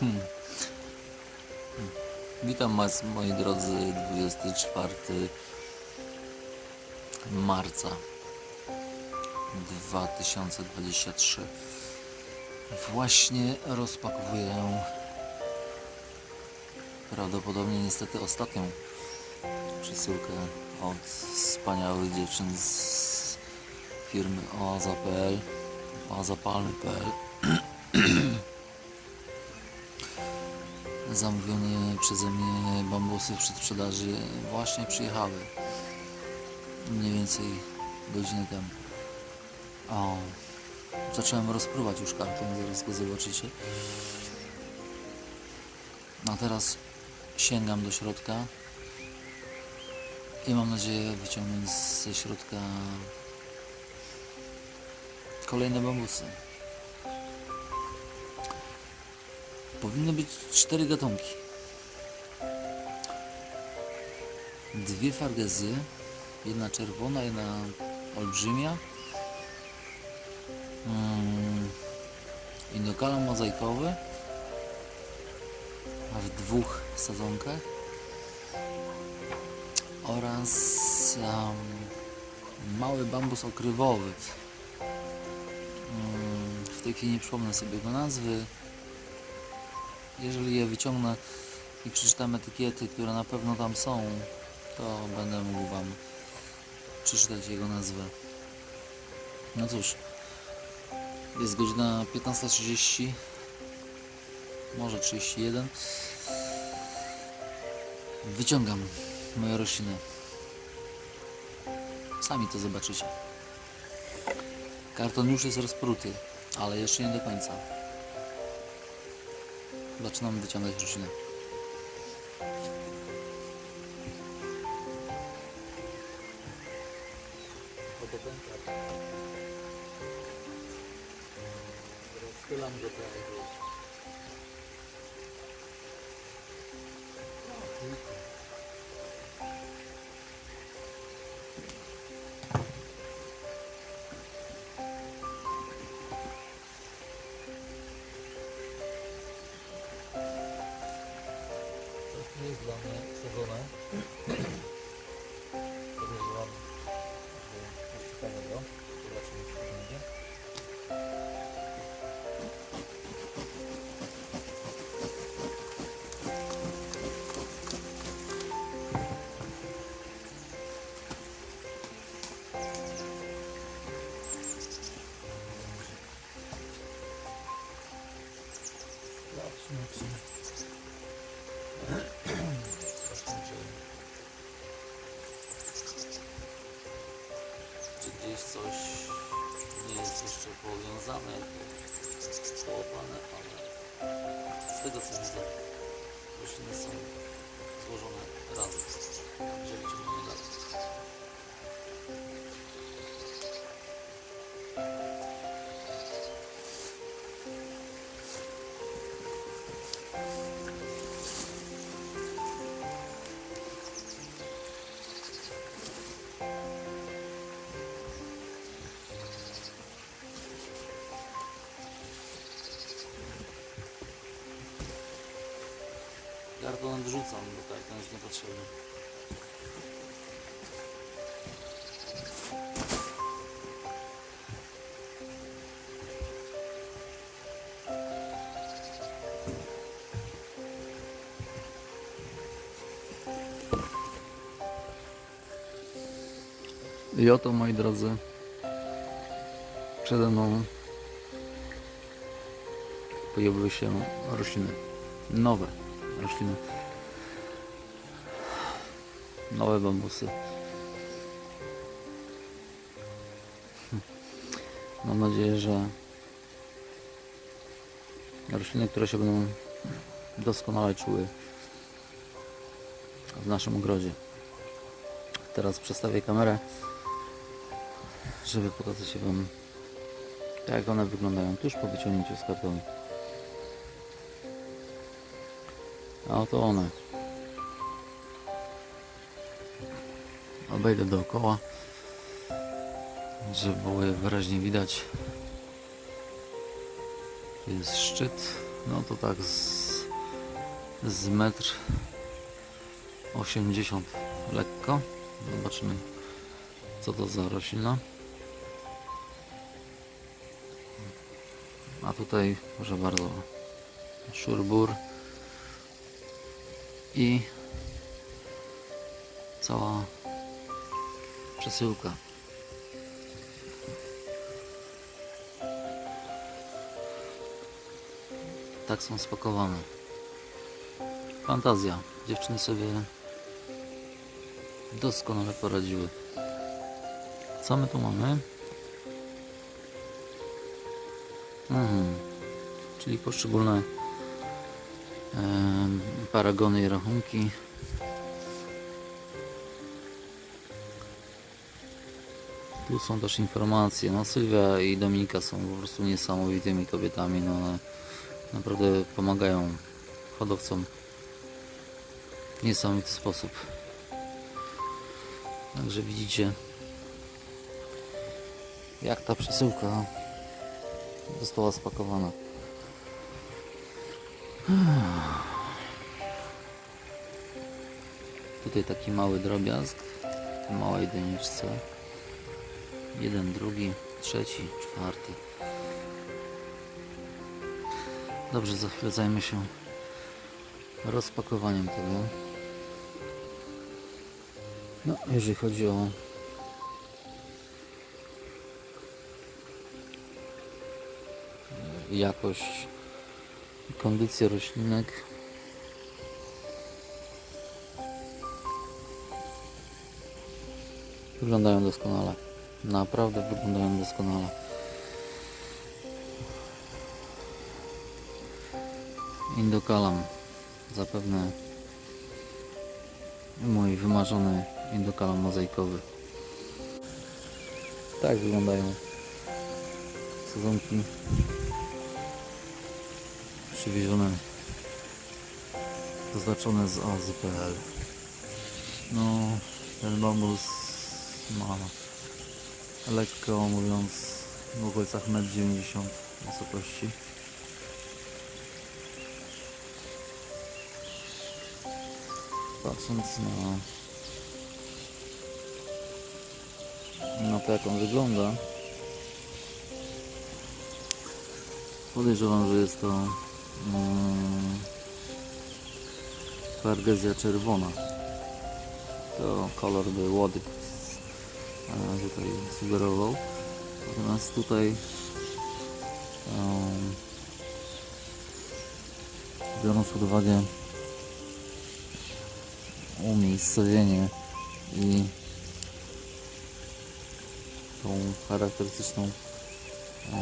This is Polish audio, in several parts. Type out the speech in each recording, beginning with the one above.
Hmm. Witam Was moi drodzy 24 marca 2023 Właśnie rozpakowuję prawdopodobnie niestety ostatnią przesyłkę od wspaniałych dziewczyn z firmy oaza.pl oazapalmy.pl zamówione przeze mnie bambusy w przedsprzedaży właśnie przyjechały mniej więcej godzinę temu. O, zacząłem rozpruwać już karton, zaraz go zobaczycie. A teraz sięgam do środka i mam nadzieję wyciągnąć ze środka kolejne bambusy. Powinny być cztery gatunki. Dwie fargezy, jedna czerwona, jedna olbrzymia. Mm, Indokalon mozaikowy, w dwóch sadzonkach oraz em, mały bambus okrywowy. Mm, w tej chwili nie przypomnę sobie jego nazwy. Jeżeli je wyciągnę i przeczytam etykiety, które na pewno tam są, to będę mógł Wam przeczytać jego nazwę. No cóż, jest godzina 15.30, może 31. Wyciągam moje rośliny. Sami to zobaczycie. Karton już jest rozpruty, ale jeszcze nie do końca. Zaczynamy wyciągać karton. Rozchylam go tak nie jest dla mnie sadzone. Podejrzewam, że coś ciekawego. Zobaczymy co będzie. Z tego co widzę, rośliny są złożone razem. Także wyciągniemy wrzucam, bo karton jest niepotrzebny. I oto moi drodzy przede mną pojawiły się rośliny nowe rośliny nowe bambusy Hm. mam nadzieję, że rośliny, które się będą doskonale czuły w naszym ogrodzie teraz przestawię kamerę żeby pokazać się Wam jak one wyglądają tuż po wyciągnięciu z kartonu a oto one. Obejdę dookoła, żeby było je wyraźnie widać. Jest szczyt, no to tak z z metr 80 lekko. Zobaczymy co to za roślina. A tutaj proszę bardzo szurbur i cała przesyłka. Tak są spakowane. Fantazja. Dziewczyny sobie doskonale poradziły. Co my tu mamy? Mhm. Czyli poszczególne paragony i rachunki. Tu są też informacje. No Sylwia i Dominika są po prostu niesamowitymi kobietami. No one naprawdę pomagają hodowcom w niesamowity sposób. Także widzicie jak ta przesyłka została spakowana. Tutaj taki mały drobiazg w małej doniczce. Jeden, drugi, trzeci, czwarty. Dobrze, za chwilę zajmę się rozpakowaniem tego. No, jeżeli chodzi o jakość i kondycję roślinek. Wyglądają doskonale. Naprawdę wyglądają doskonale. Indokalam. Zapewne mój wymarzony indokalam mozaikowy. Tak wyglądają sezonki przywiezione zaznaczone z Ozy.pl no ten bambus ma lekko mówiąc w okolicach 1,90 m wysokości patrząc na na to jak on wygląda Podejrzewam, że jest to mm, Pargezja czerwona. To kolor by łodyg e, tutaj sugerował. Natomiast tutaj em, biorąc pod uwagę umiejscowienie i tą charakterystyczną e,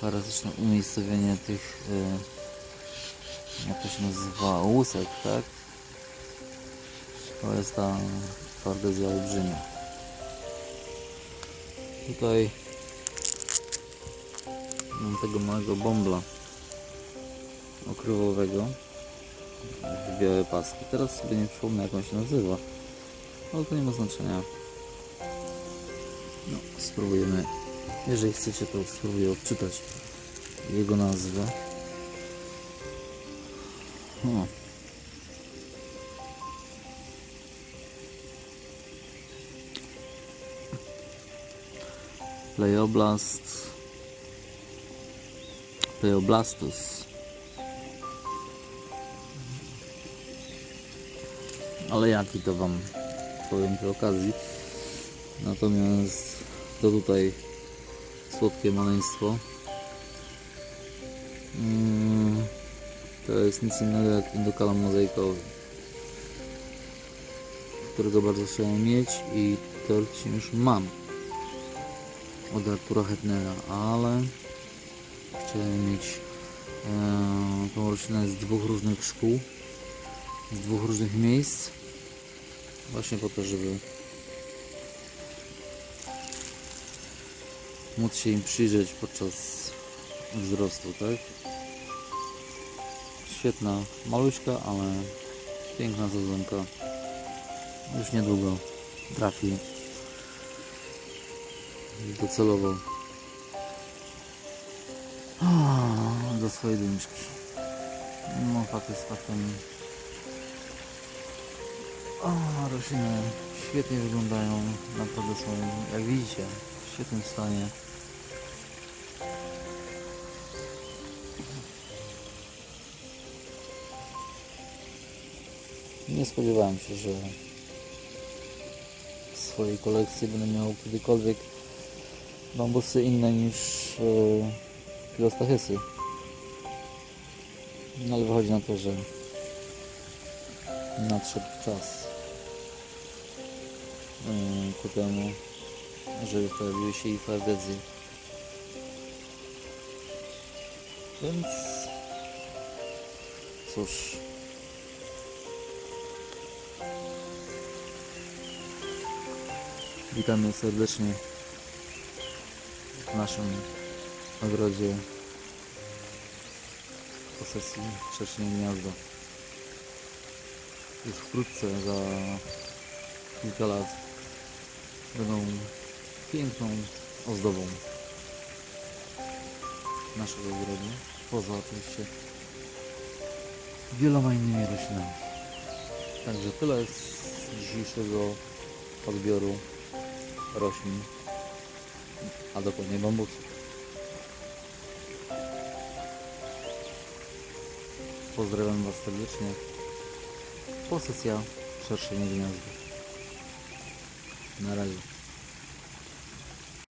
charakterystyczne umiejscowienie tych e, jak to się nazywa łusek, tak? To jest ta fardezja olbrzymia. Tutaj mam tego małego bąbla okrywowego w białe paski. Teraz sobie nie przypomnę jak on się nazywa, ale to nie ma znaczenia. No, spróbujemy jeżeli chcecie, to spróbuję odczytać jego nazwę. Pleoblast Pleoblastus. Ale jaki to wam powiem przy okazji? Natomiast to tutaj słodkie maleństwo. Mm, to jest nic innego jak indokalam mozaikowy, którego bardzo chciałem mieć i teoretycznie już mam od Artura Hetnera, ale chciałem mieć e, tą roślinę z dwóch różnych szkół, z dwóch różnych miejsc, właśnie po to, żeby móc się im przyjrzeć podczas wzrostu, tak? Świetna maluśka, ale piękna sezonka. Już niedługo trafi docelowo do swojej doniczki. No faktem. O, rośliny świetnie wyglądają. Naprawdę są, jak widzicie, w świetnym stanie. Nie spodziewałem się, że w swojej kolekcji będę miał kiedykolwiek bambusy inne niż e, filostachysy. No ale wychodzi na to, że nadszedł czas yy, ku temu, żeby pojawiły się i fardezy. Więc cóż. Witamy serdecznie w naszym ogrodzie posesji Szerszenie Gniazdo. Już wkrótce, za kilka lat, będą piękną ozdobą naszego ogrodu. Poza oczywiście wieloma innymi roślinami. Także tyle z dzisiejszego odbioru roślin, a dokładnie bambusów. Pozdrawiam Was serdecznie. Posesja Szerszenie Gniazdo. Na razie.